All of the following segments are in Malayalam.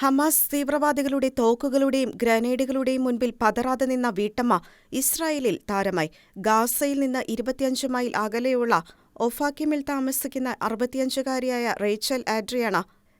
ഹമാസ് തീവ്രവാദികളുടെ തോക്കുകളുടെയും ഗ്രനേഡുകളുടെയും മുൻപിൽ പതറാതെ നിന്ന വീട്ടമ്മ ഇസ്രായേലിൽ താരമായി. ഗാസയിൽ നിന്ന് ഇരുപത്തിയഞ്ച് മൈൽ അകലെയുള്ള ഒഫാക്കിമിൽ താമസിക്കുന്ന അറുപത്തിയഞ്ചുകാരിയായ റേച്ചൽ ആഡ്രിയാണ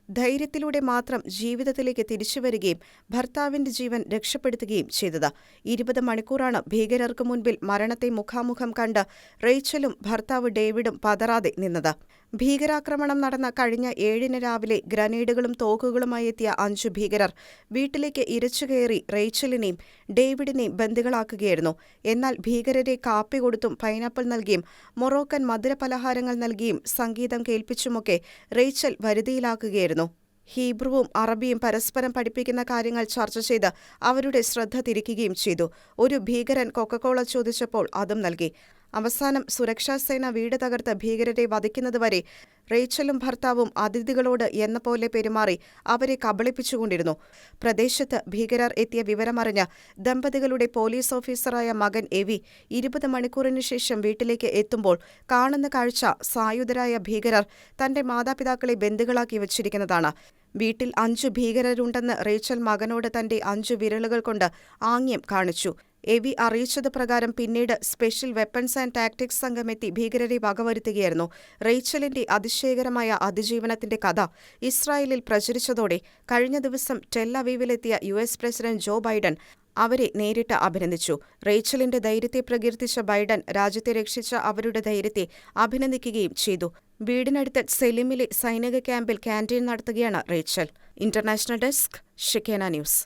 ധൈര്യത്തിലൂടെ മാത്രം ജീവിതത്തിലേക്ക് തിരിച്ചുവരികയും ഭർത്താവിന്റെ ജീവൻ രക്ഷപ്പെടുത്തുകയും ചെയ്തത്. ഇരുപത് മണിക്കൂറാണ് ഭീകരർക്ക് മുൻപിൽ മരണത്തെ മുഖാമുഖം കണ്ട് റേച്ചലും ഭർത്താവ് ഡേവിഡും പതറാതെ നിന്നത്. ഭീകരാക്രമണം നടന്ന കഴിഞ്ഞ ഏഴിന് രാവിലെ ഗ്രനേഡുകളും തോക്കുകളുമായി എത്തിയ അഞ്ചു ഭീകരർ വീട്ടിലേക്ക് ഇരച്ചുകയറി റേച്ചലിനെയും ഡേവിഡിനെയും ബന്ദികളാക്കുകയായിരുന്നു. എന്നാൽ ഭീകരരെ കാപ്പി കൊടുത്തും പൈനാപ്പിൾ നൽകിയും മൊറോക്കൻ മധുരപലഹാരങ്ങൾ നൽകിയും സംഗീതം കേൾപ്പിച്ചുമൊക്കെ റേച്ചൽ വരുതിയിലാക്കുകയായിരുന്നു. ഹീബ്രുവും അറബിയും പരസ്പരം പഠിപ്പിക്കുന്ന കാര്യങ്ങൾ ചർച്ച ചെയ്ത് അവരുടെ ശ്രദ്ധ തിരിക്കുകയും ചെയ്തു. ഒരു ഭീകരൻ കൊക്കക്കോള ചോദിച്ചപ്പോൾ അതും നൽകി. അവസാനം സുരക്ഷാസേന വീട് തകർത്ത് ഭീകരരെ വധിക്കുന്നതുവരെ റേച്ചലും ഭർത്താവും അതിഥികളോട് എന്ന പോലെ പെരുമാറി അവരെ കബളിപ്പിച്ചുകൊണ്ടിരുന്നു. പ്രദേശത്ത് ഭീകരർ എത്തിയ വിവരമറിഞ്ഞ ദമ്പതികളുടെ പോലീസ് ഓഫീസറായ മകൻ എവി ഇരുപത് മണിക്കൂറിനു ശേഷം വീട്ടിലേക്ക് എത്തുമ്പോൾ കാണുന്ന കാഴ്ച സായുധരായ ഭീകരർ തന്റെ മാതാപിതാക്കളെ ബന്ധുക്കളാക്കി വച്ചിരിക്കുന്നതാണ്. വീട്ടിൽ അഞ്ചു ഭീകരരുണ്ടെന്ന് റേച്ചൽ മകനോട് തന്റെ അഞ്ചു വിരലുകൾ കൊണ്ട് ആംഗ്യം കാണിച്ചു. എവി അറിയിച്ചത് പ്രകാരം പിന്നീട് സ്പെഷ്യൽ വെപ്പൺസ് ആൻഡ് ടാക്ടിക്സ് സംഘമെത്തി ഭീകരരെ വകവരുത്തുകയായിരുന്നു. റേച്ചലിന്റെ അതിശയകരമായ അതിജീവനത്തിന്റെ കഥ ഇസ്രായേലിൽ പ്രചരിച്ചതോടെ കഴിഞ്ഞ ദിവസം ടെല്ലവീവിലെത്തിയ U S president Joe Biden അവരെ നേരിട്ട് അഭിനന്ദിച്ചു. റേച്ചലിന്റെ ധൈര്യത്തെ പ്രകീർത്തിച്ച ബൈഡൻ രാജ്യത്തെ രക്ഷിച്ച അവരുടെ ധൈര്യത്തെ അഭിനന്ദിക്കുകയും ചെയ്തു. വീടിനടുത്ത് സെലിമിലെ സൈനിക ക്യാമ്പിൽ ക്യാന്റീൻ നടത്തുകയാണ് റേച്ചൽ. ഇന്റർനാഷണൽ ഡെസ്ക് ഷിക്കേന ന്യൂസ്.